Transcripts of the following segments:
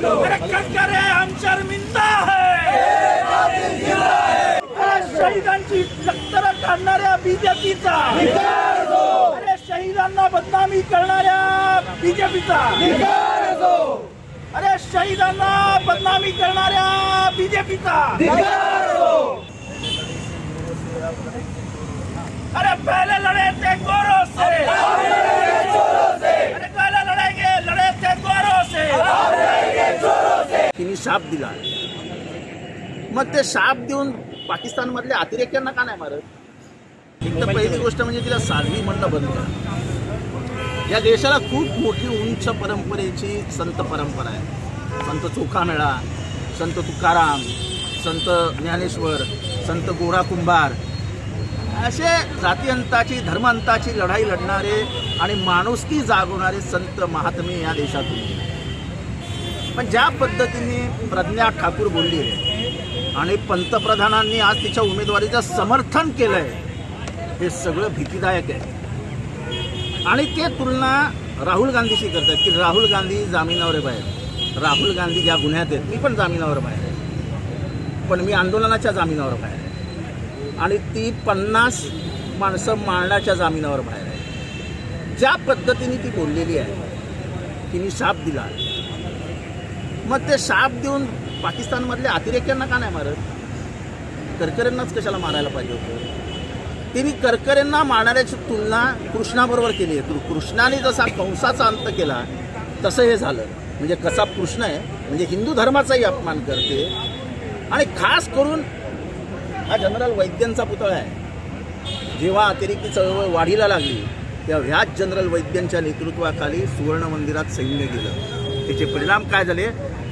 अरे कटकरे हम शर्मिंदा है शहीदांची लक्तर काढणाऱ्या बीजेपीचा. अरे शहीदांना बदनामी करणाऱ्या बीजेपीचा. अरे शहीदांना बदनामी करणाऱ्या बीजेपीचा. अरे पहले लड़े ते गोरो से अरे पहले लड़ेंगे लड़े थे गोरों से तिने शाप दिला. मग ते शाप देऊन पाकिस्तानमधल्या अतिरेक्यांना का नाही मारत? एक तर पहिली गोष्ट म्हणजे तिला साध्वी म्हणणं बंद करा. या देशाला खूप मोठी उंच परंपरेची संत परंपरा आहे. संत चोखामेळा संत तुकाराम संत ज्ञानेश्वर संत गोरा कुंभार असे जातीअंताची धर्मांताची लढाई लढणारे आणि माणुसकी जागवणारे संत महात्मे या देशातून पण ज्या पद्धतीने प्रज्ञा ठाकूर बोलली आहे आणि पंतप्रधानांनी आज तिच्या उमेदवारीचं समर्थन केलंय हे सगळं भीतीदायक आहे. आणि ते तुलना राहुल गांधीशी करतात की राहुल गांधी जामिनावर आहे बाहेर राहुल गांधी ज्या गुन्ह्यात आहेत मी पण जामिनावर बाहेर आहे. पण मी आंदोलनाच्या जामिनावर बाहेर आहे. आणि ती पन्नास माणसं मारण्याच्या जामिनावर बाहेर आहे. ज्या पद्धतीने ती बोललेली आहे तिने शाप दिला. मग ते शाप देऊन पाकिस्तानमधल्या अतिरेक्यांना का नाही मारत? करकरेंनाच कशाला मारायला पाहिजे होतं? तिने करकरेंना मारणाऱ्याची तुलना कृष्णाबरोबर केली आहे. कृ- कृष्णाने जसा कंसाचा अंत केला तसं हे झालं. म्हणजे कसा कृष्ण आहे म्हणजे हिंदू धर्माचाही अपमान करते. आणि खास करून हा जनरल वैद्यांचा पुतळा आहे. जेव्हा अतिरेकी चळवळ वाढीला लागली तेव्हा ह्याच जनरल वैद्यांच्या नेतृत्वाखाली सुवर्ण मंदिरात सैन्य गेलं. त्याचे परिणाम काय झाले?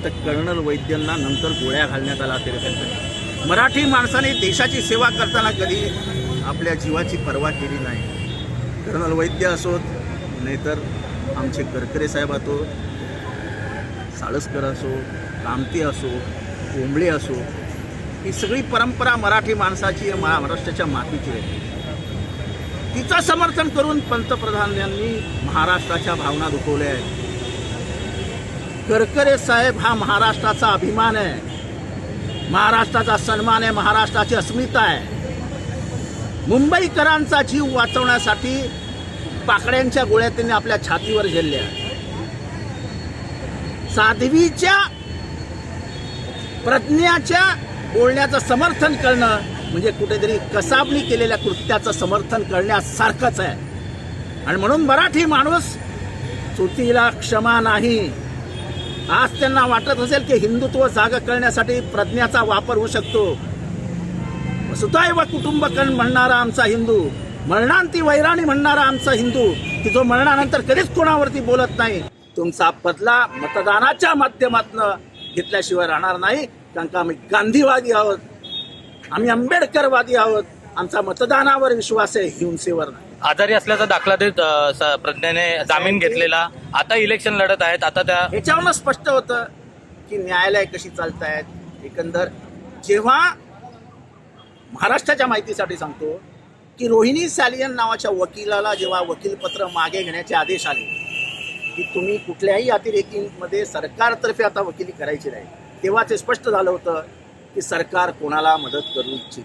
तर कर्नल वैद्यांना नंतर गोळ्या घालण्यात आला अतिरेक्यांना मराठी माणसाने देशाची सेवा करताना कधी आपल्या जीवाची पर्वा केली नाही. कर्नल वैद्य असोत नाहीतर आमचे करकरे साहेब असो साळसकर असो कामते असो कोंबळे असो ही सगळी परंपरा मराठी माणसाची आहे, महाराष्ट्राच्या मातीची आहे. तिचं समर्थन करून पंतप्रधानांनी महाराष्ट्राच्या भावना दुखवल्या आहेत. करकरे साहेब हा महाराष्ट्राचा अभिमान आहे. महाराष्ट्राचा सन्मान आहे महाराष्ट्राची अस्मिता आहे. मुंबईकरांचा जीव वाचवण्यासाठी पाकड्यांच्या गोळ्या त्यांनी आपल्या छातीवर झेलल्या. साध्वीच्या प्रज्ञाच्या बोलण्याचं समर्थन करणं म्हणजे कुठेतरी कसाबणी केलेल्या कृत्याचं समर्थन करण्यासारखंच आहे. आणि म्हणून मराठी माणूस चुतीला क्षमा नाही. आज त्यांना वाटत असेल की हिंदुत्व जागा करण्यासाठी प्रज्ञाचा वापर होऊ शकतो. सुदैव कुटुंबकण म्हणणारा आमचा हिंदू मरणांती वैराणी म्हणणारा आमचा हिंदू की जो मरणानंतर कधीच कोणावरती बोलत नाही. तुमचा बदला मतदानाच्या माध्यमातून घेतल्याशिवाय राहणार नाही कारण का आम्ही गांधीवादी आहोत. आम्ही आंबेडकरवादी आहोत. आमचा मतदानावर विश्वास आहे हिंसेवर नाही. आजारी असल्याचा दाखला देत अ, स- प्रज्ञाने जामीन घेतलेला. आता इलेक्शन लढत आहेत आता त्या ह्याच्यावरनं स्पष्ट होतं की न्यायालय कशी चालतायत. एकंदर जेव्हा महाराष्ट्राच्या माहितीसाठी सांगतो की रोहिणी सॅलियन नावाच्या वकिलाला जेव्हा वकीलपत्र मागे घेण्याचे आदेश आले की तुम्ही कुठल्याही अतिरेकीमध्ये सरकारतर्फे आता वकिली करायची नाही तेव्हा ते स्पष्ट झालं होतं की सरकार कोणाला मदत करू इच्छित